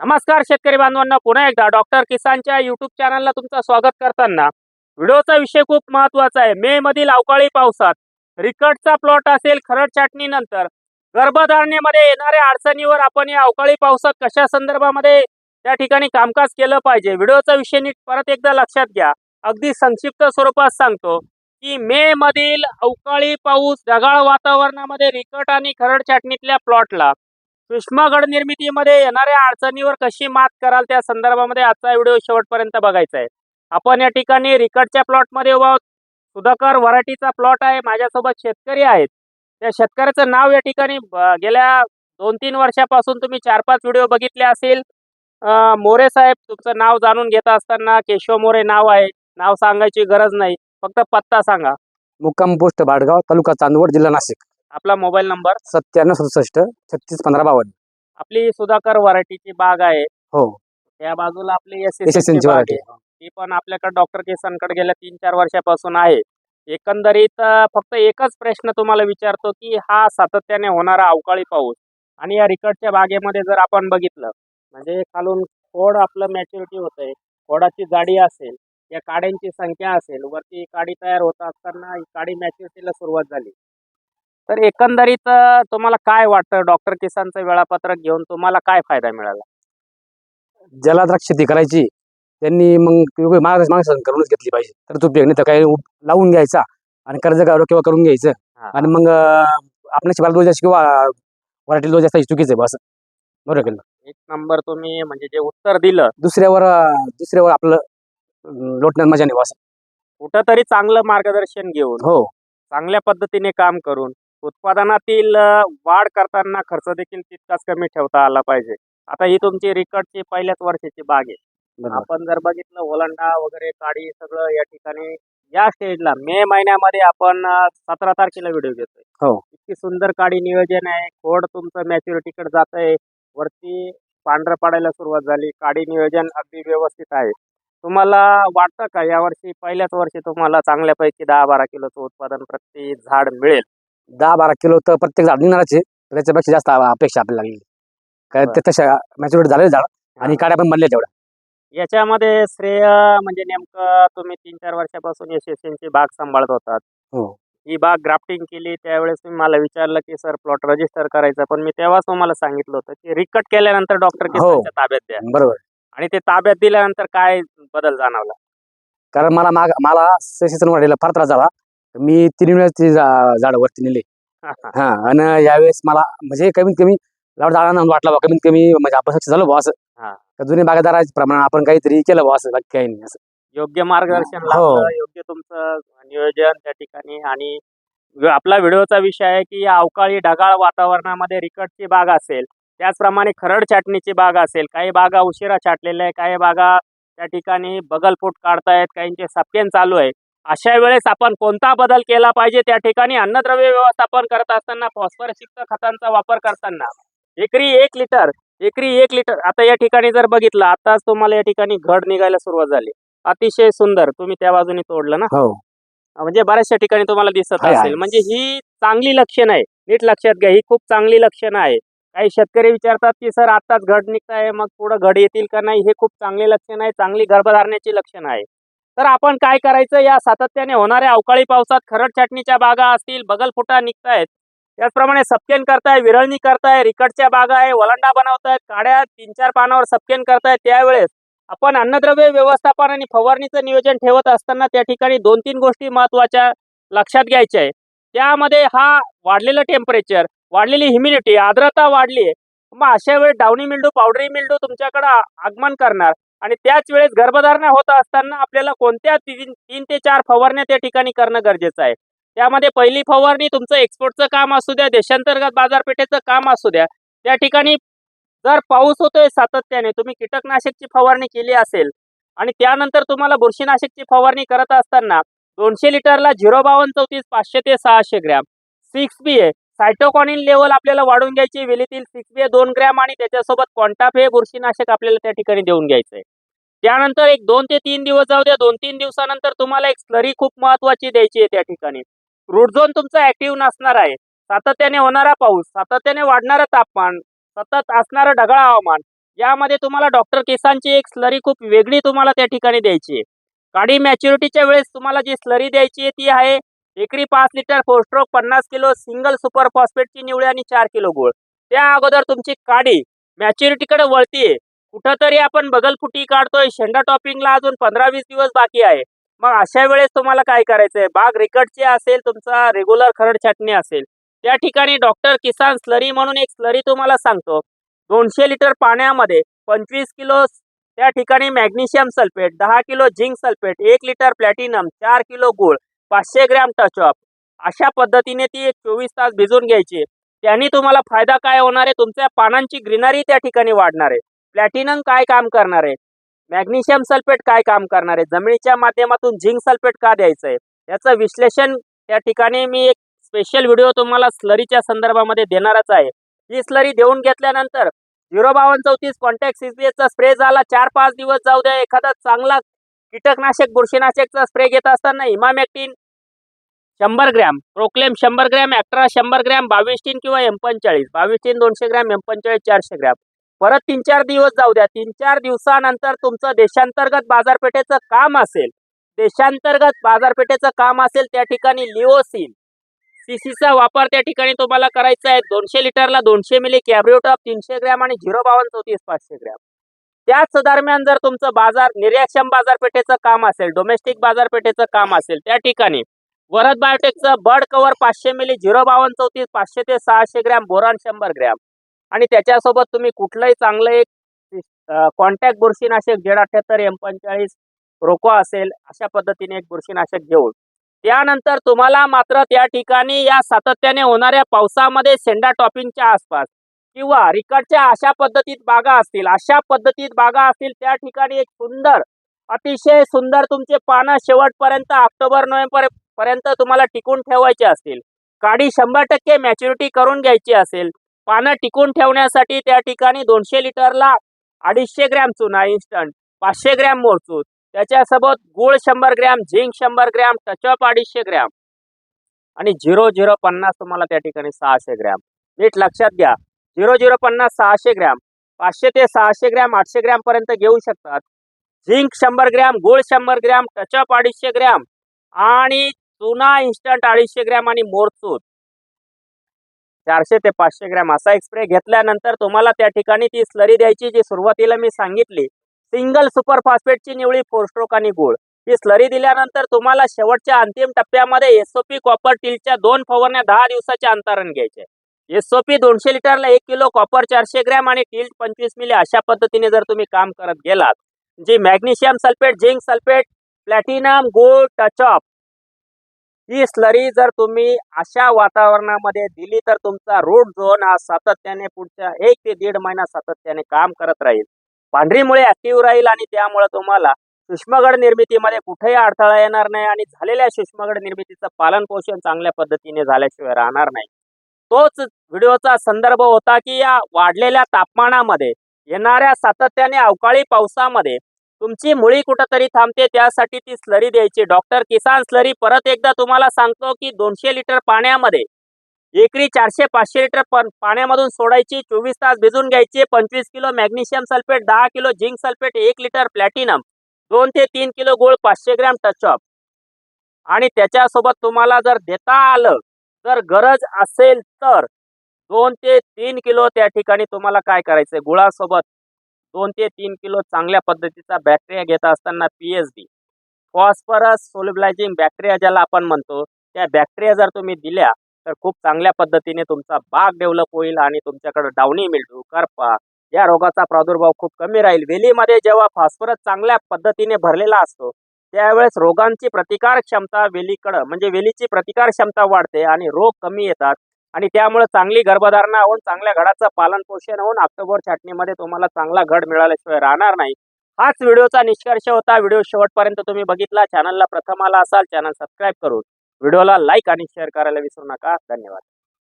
नमस्कार शेतकरी बांधवांना पुन्हा एकदा डॉक्टर किसानच्या युट्यूब चॅनलला तुमचं स्वागत करताना व्हिडिओचा विषय खूप महत्त्वाचा आहे. मे मधील अवकाळी पावसात रिकटचा प्लॉट असेल खरड छाटणीनंतर गर्भधारणेमध्ये येणाऱ्या अडचणीवर आपण या अवकाळी पावसात कशा संदर्भामध्ये त्या ठिकाणी कामकाज केलं पाहिजे? व्हिडिओचा विषय नीट परत एकदा लक्षात घ्या. अगदी संक्षिप्त स्वरूपात सांगतो की मे मधील अवकाळी पाऊस ढगाळ वातावरणामध्ये रिकट आणि खरड छाटणीतल्या प्लॉटला सूक्ष्म निर्मितीमध्ये येणाऱ्या अडचणीवर कशी मात कराल त्या संदर्भामध्ये आजचा व्हिडिओ शेवटपर्यंत बघायचा आहे. आपण या ठिकाणी रिकटच्या प्लॉटमध्ये उभा आहोत. सुधाकर व्हरायटीचा प्लॉट आहे. माझ्यासोबत शेतकरी आहेत. त्या शेतकऱ्याचं नाव या ठिकाणी गेल्या दोन तीन वर्षापासून तुम्ही चार पाच व्हिडिओ बघितले असेल. मोरे साहेब तुमचं नाव जाणून घेत असताना केशव मोरे नाव आहे. नाव सांगायची गरज नाही. फक्त पत्ता सांगा. मुक्काम पोस्ट भाडगाव तालुका चांदवड जिल्हा नाशिक. आपला मोबाईल नंबर? सत्त्याण्णव सदुसष्ट छत्तीस पंधरा बावन्न. आपली सुधाकर व्हरायटीची बाग आहे. हो. त्या बाजूला आपली एस यशस्वींची बाग व्हरायटी आहे. ती पण आपल्याकडे डॉक्टर केसांकडे गेल्या तीन चार वर्षापासून आहे. एकंदरीत अं, फक्त एकच प्रश्न तुम्हाला विचारतो की हा सातत्याने होणारा अवकाळी पाऊस आणि या रिकटच्या बागेमध्ये जर आपण बघितलं म्हणजे खालून खोड आपलं मॅच्युरिटी होत आहे खोडाची जाडी असेल या काड्यांची संख्या असेल वरती काडी तयार होत असताना ही काडी मॅच्युरिटीला सुरुवात झाली. तर एकंदरीत तुम्हाला काय वाटतं? डॉक्टर किसानचं वेळापत्रक घेऊन तुम्हाला काय फायदा मिळाला? ज्याला द्राक्ष शेती करायची त्यांनी मग मार्ग मार्गदर्शन करूनच घेतली पाहिजे. तर तो नाही तर काही लावून घ्यायचा आणि कर्ज का- किंवा करून घ्यायचं. आणि मग आपल्या शिवाय जास्त किंवा वराठी दोष जास्त चुकीचं आहे बस. बरोबर केलं एक नंबर तुम्ही म्हणजे जे उत्तर दिलं. दुसऱ्यावर दुसऱ्यावर आपलं लोटण्यात मजा नाही बस. कुठंतरी चांगलं मार्गदर्शन घेऊन हो. चांगल्या पद्धतीने काम करून उत्पादनातील वाढ करताना खर्च देखील तितकाच कमी ठेवता आला पाहिजे. आता ही तुमची रिकटची पहिल्याच वर्षाची बाग आहे. आपण जर बघितलं ओलांडा वगैरे काडी सगळं या ठिकाणी या स्टेजला मे महिन्यामध्ये आपण सतरा तारखेला व्हिडिओ घेतोय. हो. इतकी सुंदर काडी नियोजन आहे. खोड तुमचं मॅच्युरिटीकडे जात आहे वरती पांढरं पडायला सुरुवात झाली. काडी नियोजन अगदी व्यवस्थित आहे. तुम्हाला वाटतं का यावर्षी पहिल्याच वर्षी तुम्हाला चांगल्यापैकी दहा बारा किलोचं उत्पादन प्रति झाड मिळेल? दहा बारा किलो तर प्रत्येक झाड निघणारच आहे. तर त्याच्यापेक्षा जास्त अपेक्षा आपल्याला लागली. बरं. ते तशा मॅच्युरिटी झाले झाड आणि काड्या पण बनल्या तेवढ्या. याच्यामध्ये श्रेय म्हणजे नेमकं तुम्ही तीन चार वर्षापासून यशस्वींची बाग सांभाळत होतात. हो. ही बाग ग्राफ्टिंग केली त्यावेळेस तुम्ही मला विचारलं की सर प्लॉट रजिस्टर करायचा. पण मी तेव्हाच तुम्हाला सांगितलं होतं की रिकट केल्यानंतर डॉक्टर हो. ताब्यात द्या. बरोबर. आणि ते ताब्यात दिल्यानंतर काय बदल जाणवला? कारण मला माग मला सेशन वाढीला फार त्रास झाला. मी तीन वेळेस ती झाडं वरती नेली हा आणि यावेळेस मला म्हणजे कमीत कमी झाडांना वाटला बा कमीत कमी म्हणजे आपण सक्सेस झालो बा असं हा. जुने बागायदाराच्या प्रमाणे आपण काहीतरी केलं बा असं बाकी काही नाही असं योग्य मार्गदर्शन हो. योग्य तुमचं नियोजन त्या ठिकाणी आणि आपला व्हिडिओचा विषय आहे की अवकाळी ढगाळ वातावरणामध्ये रिकटची बाग असेल त्याचप्रमाणे खरड छाटणीची बाग असेल काही बागा उशिरा छाटलेल्या आहे काही बागा त्या ठिकाणी बगलफूट काढतायत काहींचे सप्यन चालू आहे अशा वेळेस आपण कोणता बदल केला पाहिजे त्या ठिकाणी अन्नद्रव्य व्यवस्थापन करत असताना फॉस्फरसयुक्त खतांचा वापर करताना. एकरी एक लिटर एकरी एक लिटर आता या ठिकाणी जर बघितलं आताच तुम्हाला या ठिकाणी घड निघायला सुरुवात झाली. अतिशय सुंदर. तुम्ही त्या बाजूने तोडलं ना? हो. म्हणजे बऱ्याचशा ठिकाणी तुम्हाला दिसत आहे, असेल. आहे. म्हणजे ही चांगली लक्षण आहे नीट लक्षात घ्या. ही खूप चांगली लक्षणं आहे काही शेतकरी विचारतात की सर आताच घड निघताय. मग पुढं घड येतील का नाही? हे खूप चांगले लक्षण आहे चांगली गर्भधारण्याची लक्षणं आहे तर आपण काय करायचं? या सातत्याने होणाऱ्या अवकाळी पावसात खरड छाटणीच्या बागा असतील बगलफुटा निघतायत. त्याचप्रमाणे सपकेन करताय विरळणी करताय रिकटच्या बागा आहे वलंडा बनवतायत काड्या तीन चार पानावर सपकेन करतायत त्यावेळेस आपण अन्नद्रव्य व्यवस्थापन आणि फवारणीचं नियोजन ठेवत असताना त्या ठिकाणी दोन तीन गोष्टी महत्त्वाच्या लक्षात घ्यायच्या आहे त्यामध्ये हा वाढलेलं टेम्परेचर वाढलेली ह्युमिडिटी आर्द्रता वाढली आहे मग अशा वेळेस डावणी मिल्डू पावडरी मिल्डू तुमच्याकडे आगमन करणार. आणि त्याच वेळेस गर्भधारणा होत असताना आपल्याला कोणत्या तीन तीन ते चार फवारण्या त्या ठिकाणी करणं गरजेचं आहे? त्यामध्ये पहिली फवारणी तुमचं एक्सपोर्टचं काम असू द्या देशांतर्गत बाजारपेठेचं काम असू द्या त्या ठिकाणी जर पाऊस होतोय सातत्याने तुम्ही कीटकनाशकची फवारणी केली असेल आणि त्यानंतर तुम्हाला बुरशीनाशकची फवारणी करत असताना दोनशे लिटरला झिरो बावन्न चौतीस पाचशे ते सहाशे gram six B A cytokinin level आपल्याला वाढून घ्यायची. वेलीतील सिक्स बी ए दोन ग्रॅम आणि त्याच्यासोबत कॉन्टाफ हे बुरशीनाशक आपल्याला त्या ठिकाणी देऊन घ्यायचं आहे त्यानंतर एक दोन ते तीन दिवस जाऊ द्या. दोन तीन दिवसानंतर तुम्हाला एक स्लरी खूप महत्वाची द्यायची आहे त्या ठिकाणी. रूट झोन तुमचा ऍक्टिव्ह नसणार आहे. सातत्याने होणारा पाऊस सातत्याने वाढणारं तापमान सतत असणारं ढगाळ हवामान यामध्ये तुम्हाला डॉक्टर केसांची एक स्लरी खूप वेगळी तुम्हाला त्या ठिकाणी द्यायची आहे. काडी मॅच्युरिटीच्या वेळेस तुम्हाला जी स्लरी द्यायची आहे ती आहे एकरी पाच लिटर फोर स्ट्रोक पन्नास किलो सिंगल सुपर फॉस्फेटची निवडी आणि चार किलो गुळ. त्या अगोदर तुमची काडी मॅच्युरिटीकडे वळतीये. कुठंतरी आपण बगलफुटी काढतोय शेंडा टॉपिंगला अजून पंधरा वीस दिवस बाकी आहे. मग अशा वेळेस तुम्हाला काय करायचंय? बाग रिकटची असेल तुमचा रेग्युलर खरड छाटणी असेल. त्या ठिकाणी डॉक्टर किसान स्लरी म्हणून एक स्लरी तुम्हाला सांगतो. दोनशे लिटर पाण्यामध्ये पंचवीस किलो त्या ठिकाणी मॅग्नेशियम सल्फेट दहा किलो झिंक सल्फेट एक लिटर प्लॅटिनम चार किलो गुळ. पाचशे ग्रॅम टचअप अशा पद्धतीने ती एक चोवीस तास भिजून घ्यायची. त्यांनी तुम्हाला फायदा काय होणार आहे? तुमच्या पानांची ग्रीनरी त्या ठिकाणी वाढणार आहे. प्लॅटिनम काय काम करणार आहे? मॅग्नेशियम सल्फेट काय काम करणार आहे? जमिनीच्या माध्यमातून झिंक सल्फेट का द्यायचं आहे? याचं विश्लेषण त्या ठिकाणी मी एक स्पेशल व्हिडिओ तुम्हाला स्लरीच्या संदर्भामध्ये देणारच आहे. ही स्लरी देऊन घेतल्यानंतर झिरो बावन्न चौतीस कॉन्टॅक्ट सीसीएचा स्प्रे झाला. चार पाच दिवस जाऊ द्या. एखादा चांगला कीटकनाशक बुरशीनाशकचा स्प्रे घेत असताना इमामॅक्टिन शंभर ग्रॅम प्रोक्लेम शंभर ग्रॅम ॲक्ट्रा शंभर ग्रॅम बावीस टीन किंवा एम पंचाळीस बावीस टीन दोनशे ग्रॅम एम पंचाळीस चारशे ग्रॅम. परत तीन चार दिवस जाऊ द्या. तीन चार दिवसानंतर तुमचं देशांतर्गत बाजारपेठेचं काम असेल देशांतर्गत बाजारपेठेचं काम असेल त्या ठिकाणी लिओसिन सीसीचा वापर त्या ठिकाणी तुम्हाला करायचा आहे. दोनशे लिटरला दोनशे मिली कॅब्रिओटॉप तीनशे ग्रॅम आणि झिरो बावन्न चौतीस पाचशे ग्रॅम. त्याच दरम्यान जर तुमचं बाजार निर्याक्षम बाजारपेठेचं काम असेल डोमेस्टिक बाजारपेठेचं काम असेल त्या ठिकाणी वरद बायोटेकचं बर्ड कव्हर पाचशे मिली झिरो बावन्न चौतीस पाचशे ते सहाशे ग्रॅम बोरान शंभर ग्रॅम. आणि त्याच्यासोबत तुम्ही कुठलंही चांगलं एक कॉन्टॅक्ट बुरशीनाशक जेड अठ्याहत्तर एम पंचेचाळीस रोको असेल अशा पद्धतीने एक बुरशीनाशक घेऊन. त्यानंतर तुम्हाला मात्र त्या ठिकाणी या सातत्याने होणाऱ्या पावसामध्ये सेंडा टॉपिंगच्या आसपास किंवा रिकडच्या अशा पद्धतीत बागा असतील अशा पद्धतीत बागा असतील त्या ठिकाणी एक सुंदर अतिशय सुंदर तुमचे पानं शेवटपर्यंत ऑक्टोबर नोव्हेंबर पर्यंत तुम्हाला टिकून ठेवायचे असतील. काडी शंभर टक्के मॅच्युरिटी करून घ्यायची असेल. पानं टिकून ठेवण्यासाठी त्या ठिकाणी दोनशे लिटरला अडीचशे ग्रॅम चुना इन्स्टंट पाचशे ग्रॅम मोरचूत त्याच्यासोबत गुळ शंभर ग्रॅम झिंक शंभर ग्रॅम टचअप अडीचशे ग्रॅम आणि झिरो झिरो पन्नास तुम्हाला त्या ठिकाणी सहाशे ग्रॅम. नीट लक्षात घ्या. झिरो झिरो पन्नास सहाशे ग्रॅम पाचशे ते सहाशे ग्रॅम आठशे ग्रॅम पर्यंत घेऊ शकतात. झिंक शंभर ग्रॅम गुळ शंभर ग्रॅम टचअप अडीचशे ग्रॅम आणि चुना इन्स्टंट अडीचशे ग्रॅम आणि मोरचूत चारशे ते पाचशे ग्रॅम असा एक स्प्रे घेतल्यानंतर तुम्हाला त्या ठिकाणी ती स्लरी द्यायची जी सुरुवातीला मी सांगितली. सिंगल सुपर फॉस्फेटची निवळी फोर स्ट्रोक आणि गुळ. ही स्लरी दिल्यानंतर तुम्हाला शेवटच्या अंतिम टप्प्यामध्ये एसओपी कॉपर टीलच्या दोन फवारण्या दहा दिवसाच्या अंतरण घ्यायचे. एसओपी दोनशे लिटरला एक किलो कॉपर चारशे ग्रॅम आणि टिल्ट पंचवीस मिली अशा पद्धतीने जर तुम्ही काम करत गेलात जी magnesium sulphate zinc sulphate platinum gold touch up ही स्लरी जर तुम्ही अशा वातावरणामध्ये दिली तर तुमचा रूट झोन हा सातत्याने पुढच्या एक ते दीड महिना सातत्याने काम करत राहील. पांढरीमुळे ऍक्टिव्ह राहील आणि त्यामुळे तुम्हाला सूक्ष्मगड निर्मितीमध्ये कुठेही अडथळा येणार नाही आणि झालेल्या सूक्ष्मगड निर्मितीचं पालन पोषण चांगल्या पद्धतीने झाल्याशिवाय राहणार नाही. तोच व्हिडिओचा संदर्भ होता की या वाढलेल्या तापमानामध्ये येणाऱ्या सातत्याने अवकाळी पावसामध्ये तुमची मुळी कुठंतरी थांबते त्यासाठी ती स्लरी द्यायची. डॉक्टर किसान स्लरी परत एकदा तुम्हाला सांगतो की दोनशे लिटर पाण्यामध्ये एकरी चारशे पाचशे लिटर पाण्यामधून सोडायची चोवीस तास भिजून घ्यायची पंचवीस किलो मॅग्नेशियम सल्फेट दहा किलो झिंक सल्फेट एक लिटर प्लॅटिनम दोन ते तीन किलो गोळ पाचशे ग्रॅम टचअप आणि त्याच्यासोबत तुम्हाला जर देता आलं जर गरज असेल तर दोन ते तीन किलो त्या ठिकाणी तुम्हाला काय करायचंय? गुळासोबत दोन ते तीन किलो चांगल्या पद्धतीचा बॅक्टेरिया घेत असताना P H D phosphorus solubilizing bacteria ज्याला आपण म्हणतो त्या बॅक्टेरिया जर तुम्ही दिल्या तर खूप चांगल्या पद्धतीने तुमचा बाग डेव्हलप होईल आणि तुमच्याकडे डावणी मिळतो. करपा या रोगाचा प्रादुर्भाव खूप कमी राहील. वेलीमध्ये जेव्हा फॉस्फरस चांगल्या पद्धतीने भरलेला असतो त्यावेळेस रोगांची प्रतिकार क्षमता वेलीकडं म्हणजे वेलीची प्रतिकार क्षमता वाढते आणि रोग कमी येतात. आणि त्यामुळे चांगली गर्भधारणा होऊन चांगल्या घडाचं पालन पोषण होऊन ऑक्टोबर छाटणीमध्ये तुम्हाला चांगला घड मिळाल्याशिवाय राहणार नाही. हाच व्हिडिओचा निष्कर्ष होता. व्हिडिओ शेवटपर्यंत तुम्ही बघितला. चॅनलला प्रथम आला असाल चॅनल सबस्क्राईब करून व्हिडिओला लाईक आणि शेअर करायला विसरू नका. धन्यवाद.